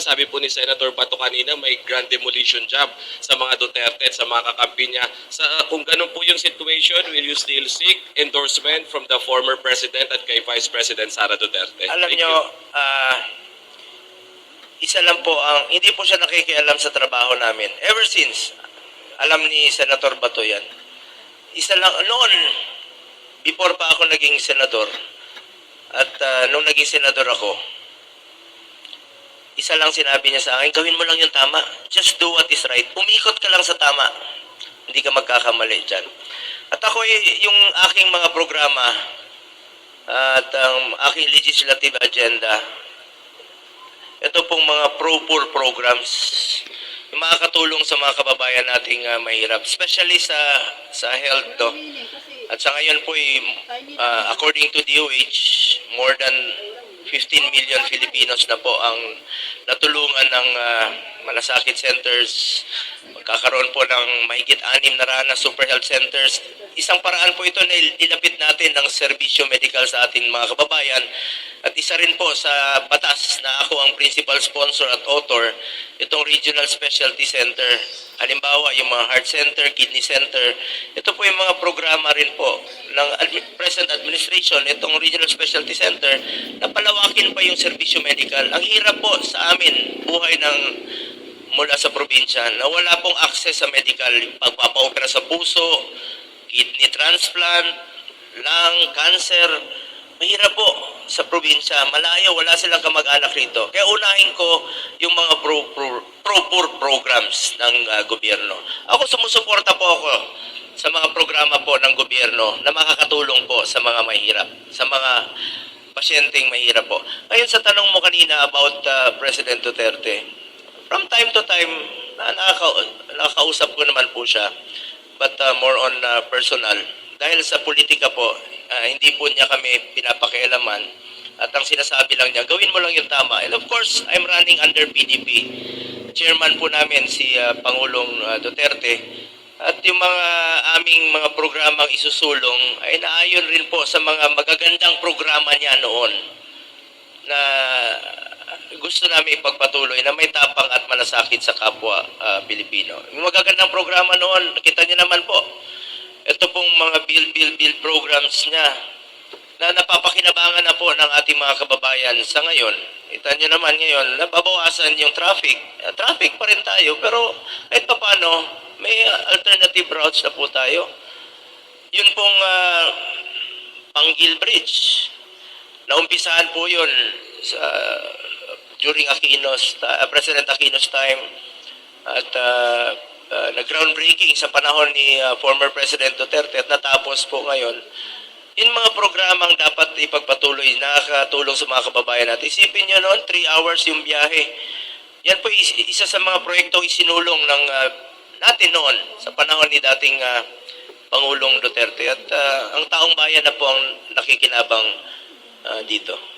Sabi po ni Senator Bato kanina, may grand demolition job sa mga Duterte at sa mga kakampi niya. Sa, kung ganun po yung situation, will you still seek endorsement from the former President at kay Vice President Sara Duterte? Alam Thank nyo, you. ah, isa lang po ang, hindi po siya nakikialam sa trabaho namin. Ever since, alam ni Senator Bato yan. Isa lang, noon, before pa ako naging senador, at ah, nung naging senador ako, isa lang sinabi niya sa akin, gawin mo lang yung tama. Just do what is right. Umikot ka lang sa tama. Hindi ka magkakamali dyan. At ako, yung aking mga programa, at ang aking legislative agenda, ito pong mga pro-poor programs, yung makakatulong sa mga kababayan nating ah, mahirap, especially sa sa health to. At sa ngayon po, eh, ah, according to DOH, more than 15 million Filipinos na po ang natulungan ng ah, malasakit centers. Magkakaroon po ng mahigit anim na rana super health centers. Isang paraan po ito na il- ilapit natin ng serbisyo medical sa ating mga kababayan. At isa rin po sa batas na ako ang principal sponsor at author, itong Regional Specialty Center. Halimbawa, yung mga heart center, kidney center. Ito po yung mga programa rin po ng present administration, itong Regional Specialty Center, na palawakin pa yung serbisyo medical. Ang hirap po sa amin, buhay ng mula sa probinsya, na wala pong access sa medical, pagpapaopera sa puso, kidney transplant, lung, cancer, mahirap po sa probinsya. Malayo, wala silang kamag-anak rito. Kaya unahin ko yung mga pro, pro, pro-poor programs ng ah, gobyerno. Ako sumusuporta po ako sa mga programa po ng gobyerno na makakatulong po sa mga mahirap, sa mga pasyenteng mahirap po. Ngayon sa tanong mo kanina about ah, President Duterte, from time to time, na nakaka, nakakausap ko naman po siya, but uh, more on uh, personal. Dahil sa politika po, uh, hindi po niya kami pinapakialaman. At ang sinasabi lang niya, gawin mo lang yung tama. And of course, I'm running under PDP. Chairman po namin si uh, Pangulong uh, Duterte. At yung mga aming mga programang isusulong ay naayon rin po sa mga magagandang programa niya noon na gusto namin ipagpatuloy na may tapang at malasakit sa kapwa ah, Pilipino. Yung magagandang programa noon, nakita niyo naman po, mga bill, bill, bill programs niya na napapakinabangan na po ng ating mga kababayan sa ngayon. Kita niyo naman ngayon, nababawasan yung traffic. Eh, traffic pa rin tayo, pero kahit pa paano, may alternative routes na po tayo. Yun pong ah, Panggil Bridge, Naumpisahan po yun sa, during Aquino's, uh, President Aquino's time at uh, uh, nag-groundbreaking sa panahon ni uh, former President Duterte at natapos po ngayon. Yung mga programang dapat ipagpatuloy, nakakatulong sa mga kababayan natin. Isipin nyo noon, 3 hours yung biyahe. Yan po is- isa sa mga proyektong isinulong ng uh, natin noon sa panahon ni dating uh, Pangulong Duterte. At uh, ang taong bayan na po ang nakikinabang uh, dito.